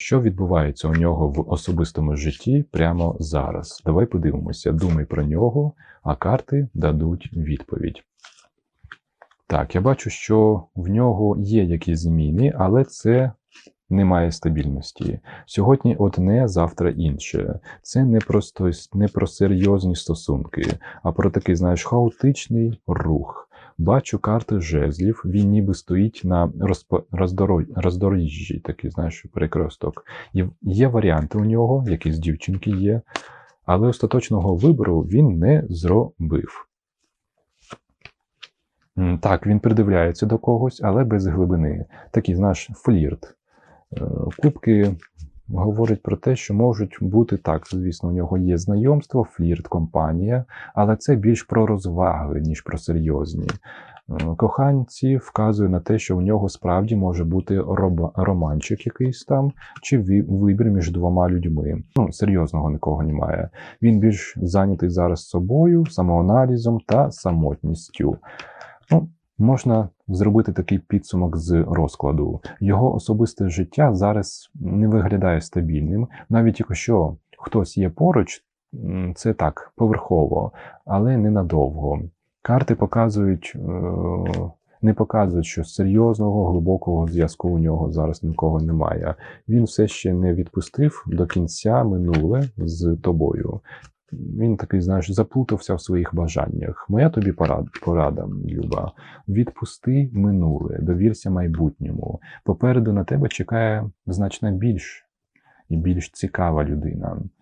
Що відбувається у нього в особистому житті прямо зараз? Давай подивимося. Думай про нього, а карти дадуть відповідь. Так, я бачу, що в нього є якісь зміни, але це немає стабільності. Сьогодні одне, завтра інше. Це не просто не про серйозні стосунки, а про такий, знаєш, хаотичний рух. Бачу карти жезлів, він ніби стоїть на роздоріжжі, такий, знаєш, перекресток. Є варіанти у нього, якісь дівчинки є, але остаточного вибору він не зробив. Так, він придивляється до когось, але без глибини. Такий, знаєш, флірт. Е, Кубки говорять про те, що можуть бути так. Звісно, у нього є знайомство, флірт, компанія, але це більш про розваги, ніж про серйозні. Е, Коханці вказує на те, що в нього справді може бути романчик якийсь там, чи вибір між двома людьми. Ну, серйозного нікого немає. Він більш зайнятий зараз собою, самоаналізом та самотністю. Ну, можна зробити такий підсумок з розкладу. Його особисте життя зараз не виглядає стабільним, навіть якщо хтось є поруч, це так, поверхово, але ненадовго. Карти показують. е, Не показують, що серйозного глибокого зв'язку у нього зараз нікого немає. Він все ще не відпустив до кінця минуле з тобою. Він такий, знаєш, заплутався в своїх бажаннях. Моя тобі порада, порада, Люба. Відпусти минуле, довірся майбутньому. Попереду на тебе чекає значно більш і більш цікава людина.